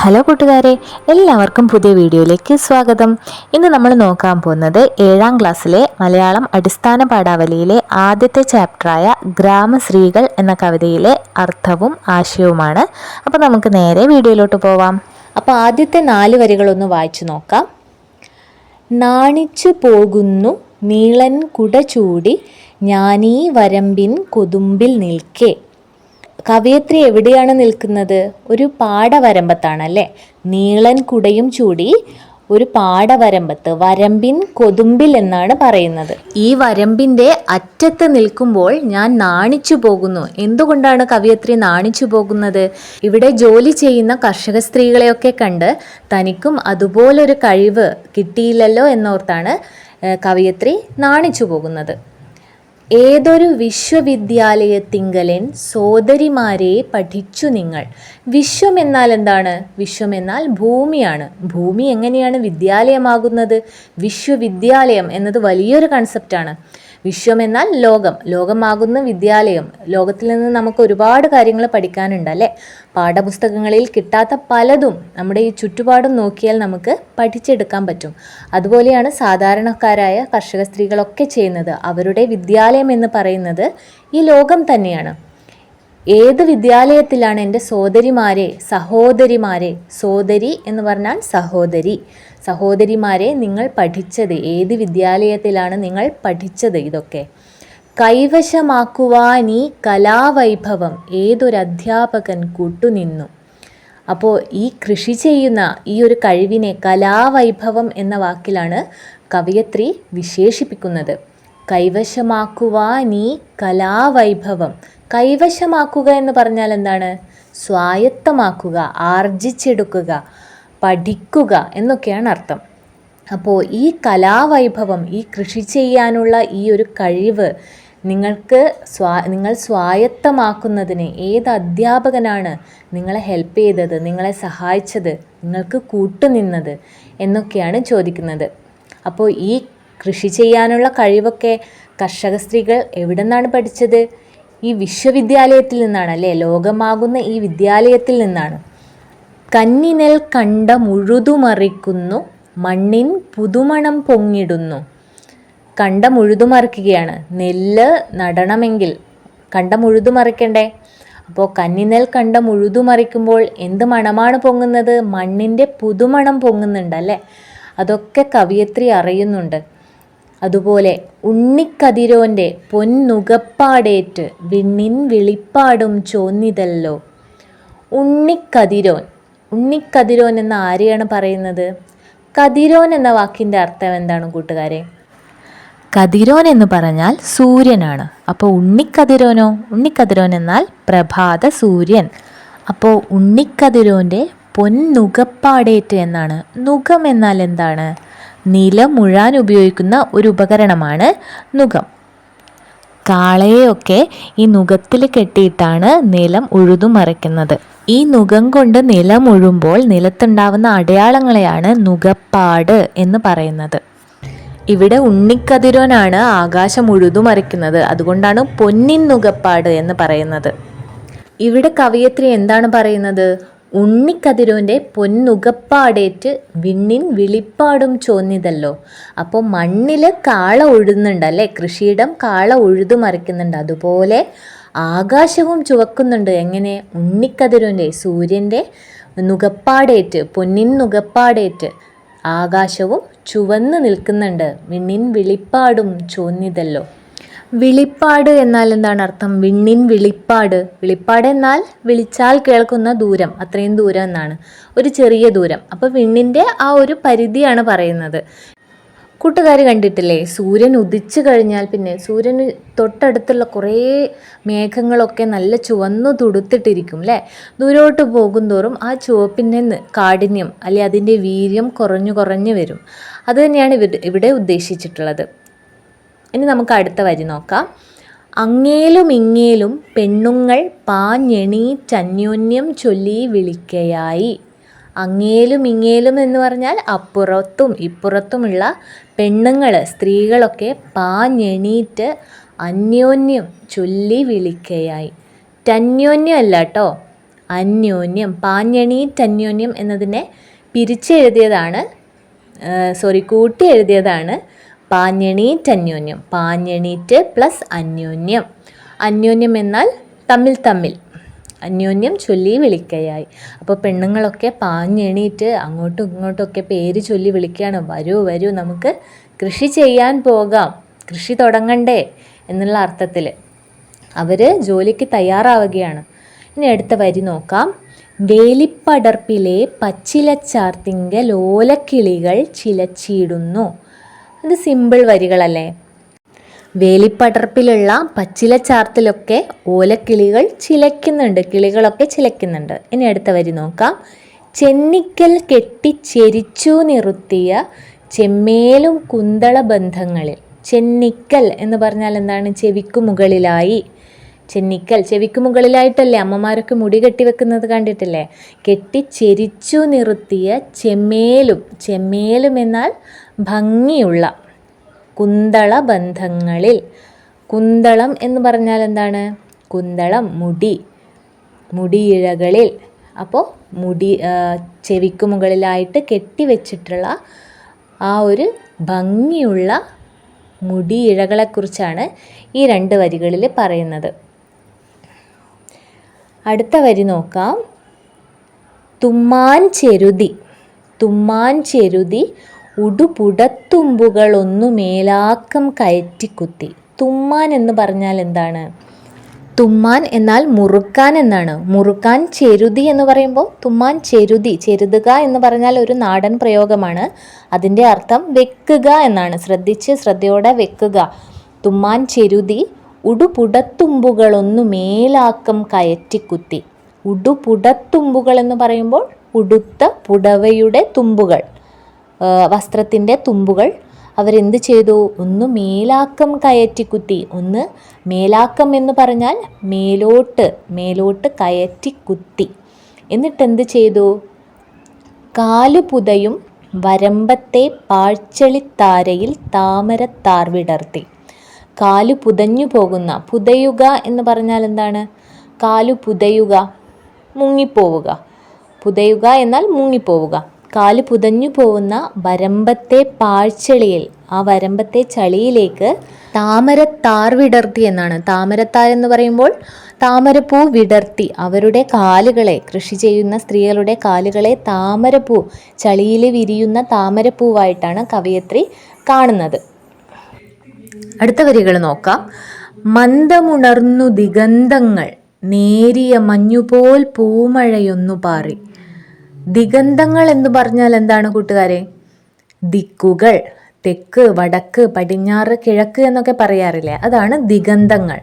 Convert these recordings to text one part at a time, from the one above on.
Hello കൂട്ടുകാരെ എല്ലാവർക്കും പുതിയ വീഡിയോയിലേക്ക് സ്വാഗതം. ഇന്ന് നമ്മൾ നോക്കാൻ പോകുന്നത് ഏഴാം ക്ലാസ്സിലെ മലയാളം അടിസ്ഥാന പാഠാവലിയിലെ ആദ്യത്തെ ചാപ്റ്ററായ ഗ്രാമശ്രീകൾ എന്ന കവിതയിലെ അർത്ഥവും ആശയവുമാണ്. അപ്പോൾ നമുക്ക് നേരെ വീഡിയോയിലോട്ട് പോവാം. അപ്പോൾ ആദ്യത്തെ നാല് വരികളൊന്ന് വായിച്ചു നോക്കാം. നാണിച്ചു പോകുന്നു നീളൻ കുട ചൂടി ഞാനീ വരമ്പിൻ കൊതുമ്പിൽ നിൽക്കേ. കവയത്രി എവിടെയാണ് നിൽക്കുന്നത്? ഒരു പാടവരമ്പത്താണ് അല്ലേ നീളൻ കുടയും ചൂടി ഒരു പാടവരമ്പത്ത് വരമ്പിൻ കൊതുമ്പിൽ എന്നാണ് പറയുന്നത്. ഈ വരമ്പിന്റെ അറ്റത്ത് നിൽക്കുമ്പോൾ ഞാൻ നാണിച്ചു പോകുന്നു. എന്തുകൊണ്ടാണ് കവിയത്രി നാണിച്ചു പോകുന്നത്? ഇവിടെ ജോലി ചെയ്യുന്ന കർഷക സ്ത്രീകളെയൊക്കെ കണ്ട് തനിക്കും അതുപോലൊരു കഴിവ് കിട്ടിയില്ലല്ലോ എന്നോർത്താണ് കവിയത്രി കവയത്രി നാണിച്ചു പോകുന്നത്. ഏതൊരു വിശ്വവിദ്യാലയത്തിങ്കലൻ സോദരിമാരെ പഠിച്ചു നിങ്ങൾ. വിശ്വം എന്നാൽ എന്താണ്? വിശ്വം എന്നാൽ ഭൂമിയാണ്. ഭൂമി എങ്ങനെയാണ് വിദ്യാലയമാകുന്നത്? വിശ്വവിദ്യാലയം എന്നത് വലിയൊരു കൺസെപ്റ്റാണ് വിശ്വം എന്നാൽ ലോകം ലോകമാകുന്ന വിദ്യാലയം. ലോകത്തിൽ നിന്ന് നമുക്ക് ഒരുപാട് കാര്യങ്ങൾ പഠിക്കാനുണ്ട് അല്ലേ? പാഠപുസ്തകങ്ങളിൽ കിട്ടാത്ത പലതും നമ്മുടെ ഈ ചുറ്റുപാടും നോക്കിയാൽ നമുക്ക് പഠിച്ചെടുക്കാൻ പറ്റും. അതുപോലെയാണ് സാധാരണക്കാരായ കർഷക സ്ത്രീകളൊക്കെ ചെയ്യുന്നത്. അവരുടെ വിദ്യാലയം എന്ന് പറയുന്നത് ഈ ലോകം തന്നെയാണ്. ഏത് വിദ്യാലയത്തിലാണ് എന്റെ സോദരിമാരെ സഹോദരിമാരെ? സോദരി എന്ന് പറഞ്ഞാൽ സഹോദരി. സഹോദരിമാരെ നിങ്ങൾ പഠിച്ചത് ഏത് വിദ്യാലയത്തിലാണ് നിങ്ങൾ പഠിച്ചത് ഇതൊക്കെ? കൈവശമാക്കുവാൻ ഈ കലാവൈഭവം ഏതൊരു അധ്യാപകൻ കൂട്ടുനിന്നു? അപ്പോൾ ഈ കൃഷി ചെയ്യുന്ന ഈ ഒരു കഴിവിനെ കലാവൈഭവം എന്ന വാക്കിലാണ് കവയത്രി വിശേഷിപ്പിക്കുന്നത്. കൈവശമാക്കുവാൻ ഈ കലാവൈഭവം. കൈവശമാക്കുക എന്ന് പറഞ്ഞാൽ എന്താണ്? സ്വായത്തമാക്കുക ആർജിച്ചെടുക്കുക പഠിക്കുക എന്നൊക്കെയാണ് അർത്ഥം. അപ്പോൾ ഈ കലാവൈഭവം ഈ കൃഷി ചെയ്യാനുള്ള ഈ ഒരു കഴിവ് നിങ്ങൾക്ക് സ്വാ നിങ്ങൾ സ്വായത്തമാക്കുന്നതിന് ഏത് അധ്യാപകനാണ് നിങ്ങളെ ഹെൽപ്പ് ചെയ്തത് നിങ്ങളെ സഹായിച്ചത് നിങ്ങൾക്ക് കൂട്ടുനിന്നത് എന്നൊക്കെയാണ് ചോദിക്കുന്നത്. അപ്പോൾ ഈ കൃഷി ചെയ്യാനുള്ള കഴിവൊക്കെ കർഷക സ്ത്രീകൾ എവിടെ നിന്നാണ് പഠിച്ചത്? ഈ വിശ്വവിദ്യാലയത്തിൽ നിന്നാണ് അല്ലേ? ലോകമാകുന്ന ഈ വിദ്യാലയത്തിൽ നിന്നാണ്. കന്നിനെൽ കണ്ട മുഴുതുമറിക്കുന്നു മണ്ണിൻ പുതുമണം പൊങ്ങിടുന്നു. കണ്ട മുഴുതുമറിക്കുകയാണ്. നെല്ല് നടണമെങ്കിൽ കണ്ട മുഴുതുമറിക്കണ്ടേ? അപ്പോൾ കന്നിനെൽ കണ്ട മുഴുതുമറിക്കുമ്പോൾ എന്ത് മണമാണ് പൊങ്ങുന്നത്? മണ്ണിന്റെ പുതുമണം പൊങ്ങുന്നുണ്ട് അല്ലേ? അതൊക്കെ കവിയത്രി അറിയുന്നുണ്ട്. അതുപോലെ ഉണ്ണിക്കതിരോന്റെ പൊന്നുകപ്പാടേറ്റ് വിണ്ണിൻ വിളിപ്പാടും ചോന്നിതല്ലോ. ഉണ്ണിക്കതിരോൻ ഉണ്ണിക്കതിരോൻ എന്ന ആരെയാണ് പറയുന്നത്? കതിരോൻ എന്ന വാക്കിന്റെ അർത്ഥം എന്താണ് കൂട്ടുകാരെ? കതിരോൻ എന്ന് പറഞ്ഞാൽ സൂര്യനാണ്. അപ്പോൾ ഉണ്ണിക്കതിരോനോ? ഉണ്ണിക്കതിരോൻ എന്നാൽ പ്രഭാത സൂര്യൻ. അപ്പോൾ ഉണ്ണിക്കതിരോന്റെ പൊന്നുകപ്പാടേറ്റ് എന്നാണ്. നുഖം എന്നാൽ എന്താണ്? നിലം മുഴാൻ ഉപയോഗിക്കുന്ന ഒരു ഉപകരണമാണ് നുഖം കാളയെയൊക്കെ ഈ നുഖത്തിൽ കെട്ടിയിട്ടാണ് നിലം ഉഴുതുമറിക്കുന്നത്. ഈ നുകം കൊണ്ട് നിലമുഴുമ്പോൾ നിലത്തുണ്ടാവുന്ന അടയാളങ്ങളെയാണ് നുകപ്പാട് എന്ന് പറയുന്നത്. ഇവിടെ ഉണ്ണിക്കതിരോനാണ് ആകാശം ഉഴുതുമറിക്കുന്നത് അതുകൊണ്ടാണ് പൊന്നിൻ നുകപ്പാട് എന്ന് പറയുന്നത്. ഇവിടെ കവിയത്രി എന്താണ് പറയുന്നത്? ഉണ്ണിക്കതിരോന്റെ പൊന്നുകപ്പാടേറ്റ് വിണ്ണിൻ വിളിപ്പാടും ചോന്നിതല്ലോ. അപ്പോൾ മണ്ണിൽ കാള ഉഴുന്നുണ്ട് അല്ലേ? കൃഷിയിടം കാള ഉഴുതു മറിക്കുന്നുണ്ട്. അതുപോലെ ആകാശവും ചുവക്കുന്നുണ്ട്. എങ്ങനെ? ഉണ്ണിക്കതിരന്റെ സൂര്യന്റെ നുകപ്പാടേറ്റ് പൊന്നിൻ നുകപ്പാടേറ്റ് ആകാശവും ചുവന്ന് നിൽക്കുന്നുണ്ട്. വിണ്ണിൻ വിളിപ്പാടും ചോന്നിതല്ലോ വിളിപ്പാട് എന്നാൽ എന്താണ് അർത്ഥം? വിണ്ണിൻ വിളിപ്പാട്. വിളിപ്പാട് എന്നാൽ വിളിച്ചാൽ കേൾക്കുന്ന ദൂരം. അത്രയും ദൂരം എന്നാണ്. ഒരു ചെറിയ ദൂരം. അപ്പോൾ വിണ്ണിന്റെ ആ ഒരു പരിധിയാണ് പറയുന്നത്. കൂട്ടുകാർ കണ്ടിട്ടില്ലേ? സൂര്യൻ ഉദിച്ചു കഴിഞ്ഞാൽ പിന്നെ സൂര്യന് തൊട്ടടുത്തുള്ള കുറേ മേഘങ്ങളൊക്കെ നല്ല ചുവന്നു തുടുത്തിട്ടിരിക്കും അല്ലേ ദൂരോട്ട് പോകും തോറും ആ ചുവപ്പിന്റെ കാഠിന്യം അല്ലെ അതിന്റെ വീര്യം കുറഞ്ഞു കുറഞ്ഞു വരും. അത് തന്നെയാണ് ഇവിടെ ഉദ്ദേശിച്ചിട്ടുള്ളത്. ഇനി നമുക്ക് അടുത്ത വരി നോക്കാം. അങ്ങേലും ഇങ്ങേലും പെണ്ണുങ്ങൾ പാഞ്ഞെണീറ്റന്യോന്യം ചൊല്ലി വിളിക്കയായി. അങ്ങേലും ഇങ്ങേലും എന്ന് പറഞ്ഞാൽ അപ്പുറത്തും ഇപ്പുറത്തുമുള്ള പെണ്ണുങ്ങൾ സ്ത്രീകളൊക്കെ പാഞ്ഞെണീറ്റ് അന്യോന്യം ചൊല്ലി വിളിക്കയായി. ടന്യോന്യം അല്ല കേട്ടോ അന്യോന്യം പാഞ്ഞെണീറ്റ് അന്യോന്യം എന്നതിനെ പിരിച്ചെഴുതിയതാണ് സോറി കൂട്ടി എഴുതിയതാണ് പാഞ്ഞെണീറ്റ് അന്യോന്യം പാഞ്ഞെണീറ്റ് പ്ലസ് അന്യോന്യം. അന്യോന്യം എന്നാൽ തമ്മിൽ തമ്മിൽ. അന്യോന്യം ചൊല്ലി വിളിക്കയായി. അപ്പോൾ പെണ്ണുങ്ങളൊക്കെ പാഞ്ഞെണീറ്റ് അങ്ങോട്ടും ഇങ്ങോട്ടൊക്കെ പേര് ചൊല്ലി വിളിക്കുകയാണ്. വരൂ വരൂ നമുക്ക് കൃഷി ചെയ്യാൻ പോകാം. കൃഷി തുടങ്ങണ്ടേ എന്നുള്ള അർത്ഥത്തിൽ അവർ ജോലിക്ക് തയ്യാറാവുകയാണ്. ഇനി അടുത്ത വരി നോക്കാം. വേലിപ്പടർപ്പിലെ പച്ചിലച്ചാർത്തിങ്കൽ ഓലക്കിളികൾ ചിലച്ചിടുന്നു. ഇത് സിമ്പിൾ വരികളല്ലേ? വേലിപ്പടർപ്പിലുള്ള പച്ചിലച്ചാർത്തിലൊക്കെ ഓലക്കിളികൾ ചിലയ്ക്കുന്നുണ്ട്. കിളികളൊക്കെ ചിലയ്ക്കുന്നുണ്ട്. ഇനി അടുത്ത വരി നോക്കാം. ചെന്നിക്കൽ കെട്ടി ചെരിച്ചു നിറുത്തിയ ചെമ്മേലും കുന്തള ബന്ധങ്ങളിൽ. ചെന്നിക്കൽ എന്ന് പറഞ്ഞാൽ എന്താണ്? ചെവിക്കു മുകളിലായി. ചെന്നിക്കൽ ചെവിക്ക് മുകളിലായിട്ടല്ലേ? അമ്മമാരൊക്കെ മുടി കെട്ടി വെക്കുന്നത് കണ്ടിട്ടില്ലേ? കെട്ടി ചെരിച്ചു നിർത്തിയ ചെമ്മേലും ചെമ്മേലും എന്നാൽ ഭംഗിയുള്ള കുന്തള ബന്ധങ്ങളിൽ കുന്തളം എന്ന് പറഞ്ഞാൽ എന്താണ്? കുന്തളം മുടി. മുടിയിഴകളിൽ. അപ്പോൾ മുടി ചെവിക്ക് മുകളിലായിട്ട് കെട്ടിവെച്ചിട്ടുള്ള ആ ഒരു ഭംഗിയുള്ള മുടിയിഴകളെക്കുറിച്ചാണ് ഈ രണ്ട് വരികളിൽ പറയുന്നത്. അടുത്ത വരി നോക്കാം. തുമ്മാൻ ചെരുതി. തുമ്മാൻ ചെരുതി ഉടുപുടത്തുമ്പുകളൊന്നു മേലാക്കം കയറ്റിക്കുത്തി. തുമ്മാൻ എന്ന് പറഞ്ഞാൽ എന്താണ്? തുമ്മാൻ എന്നാൽ മുറുക്കാൻ എന്നാണ്. മുറുക്കാൻ ചെരുതി എന്ന് പറയുമ്പോൾ തുമ്മാൻ ചെരുതി ചെരുതുക എന്ന് പറഞ്ഞാൽ ഒരു നാടൻ പ്രയോഗമാണ്. അതിന്റെ അർത്ഥം വെക്കുക എന്നാണ്. ശ്രദ്ധിച്ച് ശ്രദ്ധയോടെ വെക്കുക. തുമ്മാൻ ചെരുതി ഉടുപുടത്തുമ്പുകളൊന്നു മേലാക്കം കയറ്റിക്കുത്തി. ഉടുപുടത്തുമ്പുകൾ എന്ന് പറയുമ്പോൾ ഉടുത്ത പുടവയുടെ തുമ്പുകൾ. വസ്ത്രത്തിന്റെ തുമ്പുകൾ. അവരെന്ത് ചെയ്തു? ഒന്ന് മേലാക്കം കയറ്റിക്കുത്തി. ഒന്ന് മേലാക്കം എന്ന് പറഞ്ഞാൽ മേലോട്ട് മേലോട്ട് കയറ്റിക്കുത്തി. എന്നിട്ട് എന്ത് ചെയ്തു? കാലുപുതയും വരമ്പത്തെ പാഴ്ചളിത്താരയിൽ താമരത്താർ വിടർത്തി. കാലു പുതഞ്ഞു പോകുന്ന പുതയുക എന്ന് പറഞ്ഞാൽ എന്താണ്? കാലു പുതയുക മുങ്ങിപ്പോവുക. പുതയുക എന്നാൽ മുങ്ങിപ്പോവുക. കാൽ പുതഞ്ഞു പോകുന്ന വരമ്പത്തെ പാഴ്ചെളിയിൽ ആ വരമ്പത്തെ ചളിയിലേക്ക് താമരത്താർ വിടർത്തി എന്നാണ്. താമരത്താർ എന്ന് പറയുമ്പോൾ താമരപ്പൂ വിടർത്തി. അവരുടെ കാലുകളെ കൃഷി ചെയ്യുന്ന സ്ത്രീകളുടെ കാലുകളെ താമരപ്പൂ ചളിയിൽ വിരിയുന്ന താമരപ്പൂവായിട്ടാണ് കവയത്രി കാണുന്നത്. അടുത്ത വരികൾ നോക്കാം. മന്ദമുണർന്നു ദിഗന്ധങ്ങൾ നേരിയ മഞ്ഞുപോൽ പൂമഴയൊന്നു പാറി. ദിഗന്ധങ്ങൾ എന്ന് പറഞ്ഞാൽ എന്താണ് കൂട്ടുകാരെ? ദിക്കുകൾ തെക്ക് വടക്ക് പടിഞ്ഞാറ് കിഴക്ക് എന്നൊക്കെ പറയാറില്ലേ? അതാണ് ദിഗന്ധങ്ങൾ.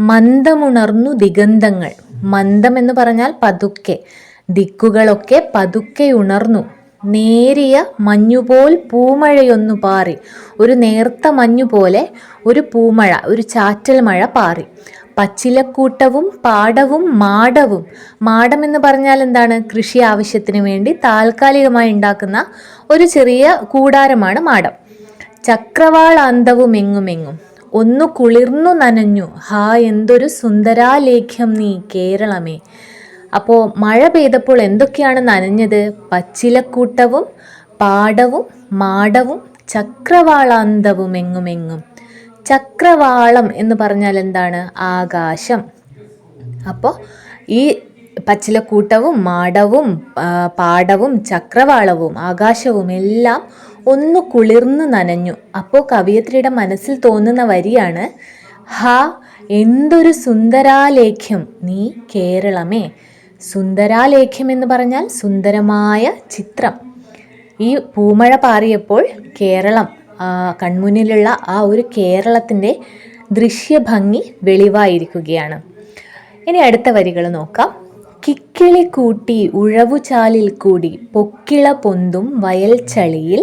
മന്ദമുണർന്നു ദിഗന്ധങ്ങൾ. മന്ദം എന്ന് പറഞ്ഞാൽ പതുക്കെ. ദിക്കുകളൊക്കെ പതുക്കെ ഉണർന്നു. നേരിയ മഞ്ഞുപോൽ പൂമഴയൊന്നു പാറി. ഒരു നേർത്ത മഞ്ഞു പോലെ ഒരു പൂമഴ ഒരു ചാറ്റൽ മഴ പാറി. പച്ചിലക്കൂട്ടവും പാടവും മാടവും. മാടം എന്ന് പറഞ്ഞാൽ എന്താണ്? കൃഷി ആവശ്യത്തിന് വേണ്ടി താൽക്കാലികമായി ഉണ്ടാക്കുന്ന ഒരു ചെറിയ കൂടാരമാണ് മാടം. ചക്രവാളാന്തവും എങ്ങുമെങ്ങും ഒന്നു കുളിർന്നു നനഞ്ഞു. ഹാ എന്തൊരു സുന്ദരാലേഖ്യം നീ കേരളമേ. അപ്പോൾ മഴ പെയ്തപ്പോൾ എന്തൊക്കെയാണ് നനഞ്ഞത്? പച്ചിലക്കൂട്ടവും പാടവും മാടവും ചക്രവാളാന്തവും എങ്ങുമെങ്ങും ചക്രവാളം എന്ന് പറഞ്ഞാൽ എന്താണ്? ആകാശം. അപ്പോൾ ഈ പച്ചിലക്കൂട്ടവും മാടവും പാടവും ചക്രവാളവും ആകാശവും എല്ലാം ഒന്ന് കുളിർന്ന് നനഞ്ഞു. അപ്പോൾ കവിയത്രിയുടെ മനസ്സിൽ തോന്നുന്ന വരിയാണ് ഹ എന്തൊരു സുന്ദരാലേഖ്യം. നീ കേരളമേ. സുന്ദരാലേഖ്യം എന്ന് പറഞ്ഞാൽ സുന്ദരമായ ചിത്രം. ഈ പൂമഴ പാറിയപ്പോൾ കേരളം. കൺമുന്നിലുള്ള ആ ഒരു കേരളത്തിന്റെ ദൃശ്യഭംഗി വെളിവായിരിക്കുകയാണ്. ഇനി അടുത്ത വരികൾ നോക്കാം. കിക്കിളി കൂട്ടി ഉഴവുചാലിൽ കൂടി പൊക്കിള പൊന്തും വയൽ ചളിയിൽ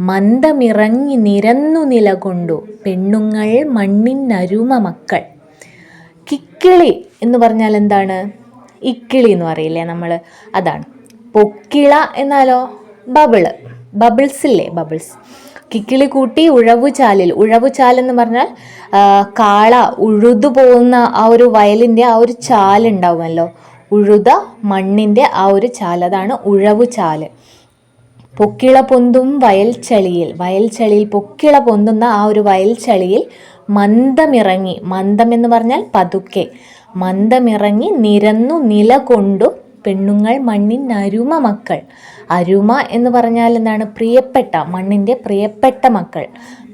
മന്ദമിറങ്ങി നിരന്നു നിലകൊണ്ടു പെണ്ണുങ്ങൾ മണ്ണിനരുമ മക്കൾ. കിക്കിളി എന്ന് പറഞ്ഞാൽ എന്താണ്? ഇക്കിളി എന്ന് പറയില്ലേ നമ്മൾ? അതാണ്. പൊക്കിള എന്നാലോ? ബബിൾ. ബബിൾസ് ഇല്ലേ ബബിൾസ്. കിക്കിളി കൂട്ടി ഉഴവുചാലിൽ. ഉഴവുചാൽ എന്ന് പറഞ്ഞാൽ കാള ഉഴുതു പോകുന്ന ആ ഒരു വയലിന്റെ ആ ഒരു ചാലുണ്ടാവുമല്ലോ ഉഴുത മണ്ണിന്റെ ആ ഒരു ചാൽ അതാണ് ഉഴവുചാൽ പൊക്കിള പൊന്തും വയൽ ചളിയിൽ. വയൽ പൊക്കിള പൊന്തുന്ന ആ ഒരു വയൽ മന്ദമിറങ്ങി. മന്ദം എന്ന് പറഞ്ഞാൽ പതുക്കെ. മന്ദമിറങ്ങി നിരന്നു നിലകൊണ്ടു പെണ്ണുങ്ങൾ മണ്ണിൻ അരുമ മക്കൾ. അരുമ എന്ന് പറഞ്ഞാൽ എന്താണ്? പ്രിയപ്പെട്ട മണ്ണിന്റെ പ്രിയപ്പെട്ട മക്കൾ.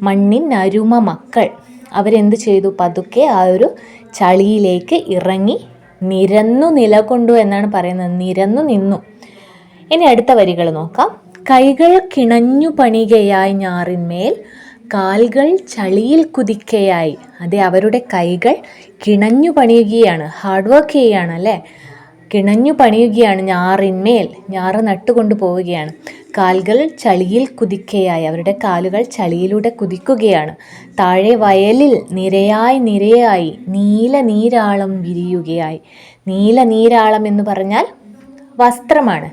മണ്ണിൻ അരുമ മക്കൾ. അവരെന്ത് ചെയ്തു? പതുക്കെ ആ ഒരു ചളിയിലേക്ക് ഇറങ്ങി നിരന്നു നിലകൊണ്ടു എന്നാണ് പറയുന്നത്. നിരന്നു നിന്നു. ഇനി അടുത്ത വരികൾ നോക്കാം. കൈകൾ കിണഞ്ഞു പണികയായി ഞാറിന്മേൽ കാൽകൾ ചളിയിൽ കുതിക്കയായി. അതെ അവരുടെ കൈകൾ കിണഞ്ഞു പണിയുകയാണ്. ഹാർഡ് വർക്ക് ചെയ്യുകയാണ് അല്ലേ? കിണഞ്ഞു പണിയുകയാണ് ഞാറിന്മേൽ. ഞാറ് നട്ടുകൊണ്ടു പോവുകയാണ്. കാലുകൾ ചളിയിൽ കുതിക്കയായി. അവരുടെ കാലുകൾ ചളിയിലൂടെ കുതിക്കുകയാണ്. താഴെ വയലിൽ നിരയായി നിരയായി നീല നീരാളം വിരിയുകയായി. നീല നീരാളം എന്ന് പറഞ്ഞാൽ വസ്ത്രമാണ്.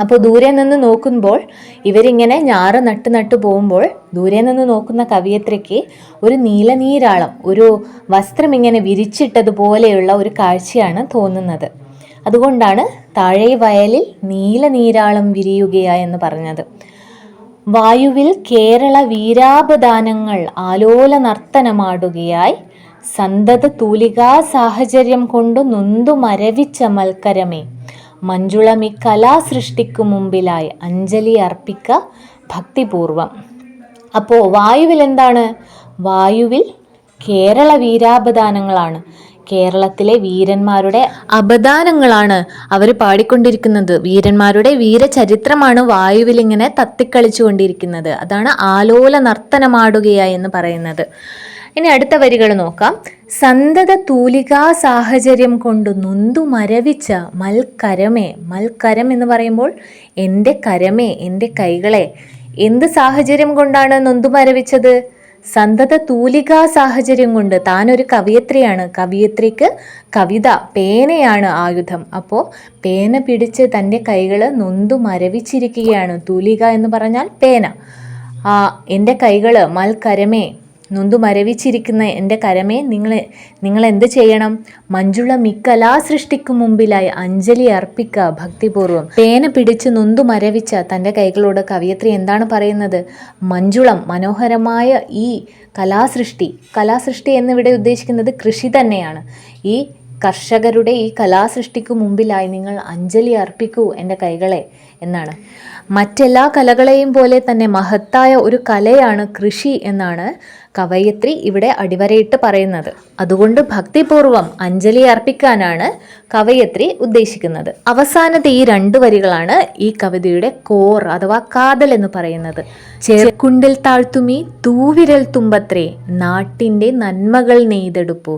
അപ്പോൾ ദൂരെ നിന്ന് നോക്കുമ്പോൾ ഇവരിങ്ങനെ ഞാറ് നട്ട് നട്ട് പോകുമ്പോൾ ദൂരെ നിന്ന് നോക്കുന്ന കവിയത്രയ്ക്ക് ഒരു നീലനീരാളം ഒരു വസ്ത്രം ഇങ്ങനെ വിരിച്ചിട്ടതുപോലെയുള്ള ഒരു കാഴ്ചയാണ് തോന്നുന്നത്. അതുകൊണ്ടാണ് താഴെ വയലിൽ നീല നീരാളം വിരിയുകയാ എന്ന് പറഞ്ഞത്. വായുവിൽ കേരള വീരാപദാനങ്ങൾ ആലോല നർത്തനമാടുകയായി സന്തത തൂലികാ സാഹചര്യം കൊണ്ടു നൊന്തു മരവിച്ച മൽക്കരമേ. മഞ്ജുളമി കലാസൃഷ്ടിക്കു മുമ്പിലായി അഞ്ജലി അർപ്പിക്ക ഭക്തിപൂർവം. അപ്പോൾ വായുവിൽ എന്താണ്? വായുവിൽ കേരള വീരാപദാനങ്ങളാണ്. കേരളത്തിലെ വീരന്മാരുടെ അപദാനങ്ങളാണ് അവർ പാടിക്കൊണ്ടിരിക്കുന്നത്. വീരന്മാരുടെ വീരചരിത്രമാണ് വായുവിൽ ഇങ്ങനെ തത്തിക്കളിച്ചു കൊണ്ടിരിക്കുന്നത് അതാണ് ആലോല നർത്തനമാടുകയായി എന്ന് പറയുന്നത്. ഇനി അടുത്ത വരികൾ നോക്കാം. സന്തത തൂലികാ സാഹചര്യം കൊണ്ട് നൊന്തു മരവിച്ച മൽക്കരമേ. മൽക്കരം എന്ന് പറയുമ്പോൾ എന്റെ കരമേ എന്റെ കൈകളെ. എന്ത് സാഹചര്യം കൊണ്ടാണ് നൊന്തു മരവിച്ചത്? സന്തത തൂലികാ സാഹചര്യം കൊണ്ട് താനൊരു കവിയത്രിയാണ്. കവിയത്രിക്ക് കവിത പേനയാണ് ആയുധം. അപ്പോൾ പേന പിടിച്ച് തന്റെ കൈകൾ നൊന്തു മരവിച്ചിരിക്കുകയാണ് തൂലിക എന്ന് പറഞ്ഞാൽ പേന. ആ എന്റെ കൈകൾ മൽക്കരമേ നൊന്തു മരവിച്ചിരിക്കുന്ന എന്റെ കരമേ നിങ്ങൾ നിങ്ങൾ എന്ത് ചെയ്യണം? മഞ്ജുള മിക്കലാ സൃഷ്ടിക്കു മുമ്പിലായി അഞ്ജലി അർപ്പിക്കുക ഭക്തിപൂർവം പേന പിടിച്ച് നൊന്തു മരവിച്ച തന്റെ കൈകളോട് കവിയത്രി എന്താണ് പറയുന്നത്? മഞ്ജുളം മനോഹരമായ ഈ കലാസൃഷ്ടി കലാസൃഷ്ടി എന്നിവിടെ ഉദ്ദേശിക്കുന്നത് കൃഷി തന്നെയാണ്. ഈ കർഷകരുടെ ഈ കലാസൃഷ്ടിക്കു മുമ്പിലായി നിങ്ങൾ അഞ്ജലി അർപ്പിക്കൂ എന്റെ കൈകളെ എന്നാണ്. മറ്റെല്ലാ കലകളെയും പോലെ തന്നെ മഹത്തായ ഒരു കലയാണ് കൃഷി എന്നാണ് കവയത്രി ഇവിടെ അടിവരയിട്ട് പറയുന്നത്. അതുകൊണ്ട് ഭക്തിപൂർവം അഞ്ജലി അർപ്പിക്കാനാണ് കവയത്രി ഉദ്ദേശിക്കുന്നത്. അവസാനത്തെ ഈ രണ്ട് വരികളാണ് ഈ കവിതയുടെ കോർ അഥവാ കാതൽ എന്ന് പറയുന്നത്. ചേർക്കുണ്ടിൽ താഴ്ത്തുമി തൂവിരൽ തുമ്പത്രേ നാട്ടിന്റെ നന്മകൾ നെയ്തെടുപ്പു.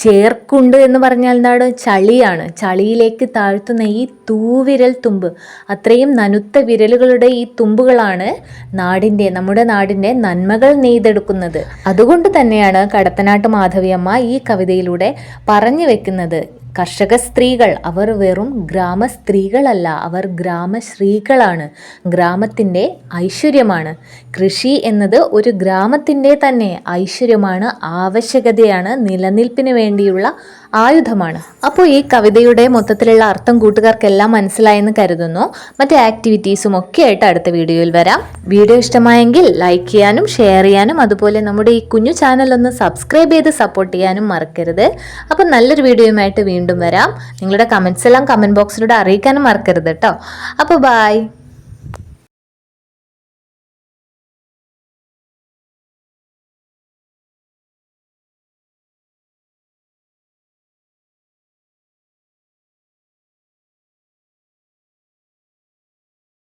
ചേർക്കുണ്ട് എന്ന് പറഞ്ഞാൽ എന്താണ്? ചളിയാണ്. ചളിയിലേക്ക് താഴ്ത്തുന്ന ഈ തൂവിരൽ തുമ്പ്. അത്രയും നനുത്ത വിരലുകളുടെ ഈ തുമ്പുകളാണ് നാടിന്റെ നമ്മുടെ നാടിന്റെ നന്മകൾ നെയ്തെടുക്കുന്നത്. അതുകൊണ്ട് തന്നെയാണ് കടത്തനാട്ട് മാധവിയമ്മ ഈ കവിതയിലൂടെ പറഞ്ഞു വെക്കുന്നത്. കർഷക സ്ത്രീകൾ അവർ വെറും ഗ്രാമ സ്ത്രീകളല്ല അവർ ഗ്രാമശ്രീകളാണ് ഗ്രാമത്തിന്റെ ഐശ്വര്യമാണ്. കൃഷി എന്നത് ഒരു ഗ്രാമത്തിന്റെ തന്നെ ഐശ്വര്യമാണ് ആവശ്യകതയാണ് നിലനിൽപ്പിന് വേണ്ടിയുള്ള ആയുധമാണ്. അപ്പോൾ ഈ കവിതയുടെ മൊത്തത്തിലുള്ള അർത്ഥം കൂട്ടുകാർക്കെല്ലാം മനസ്സിലായെന്ന് കരുതുന്നു. മറ്റ് ആക്ടിവിറ്റീസും ഒക്കെ ആയിട്ട് അടുത്ത വീഡിയോയിൽ വരാം. വീഡിയോ ഇഷ്ടമായെങ്കിൽ ലൈക്ക് ചെയ്യാനും ഷെയർ ചെയ്യാനും അതുപോലെ നമ്മുടെ ഈ കുഞ്ഞു ചാനൽ ഒന്ന് സബ്സ്ക്രൈബ് ചെയ്ത് സപ്പോർട്ട് ചെയ്യാനും മറക്കരുത്. അപ്പം നല്ലൊരു വീഡിയോയുമായിട്ട് വീണ്ടും വരാം. നിങ്ങളുടെ കമൻസ് എല്ലാം കമന്റ് ബോക്സിലൂടെ അറിയിക്കാനും മറക്കരുത് കേട്ടോ അപ്പോൾ ബായ്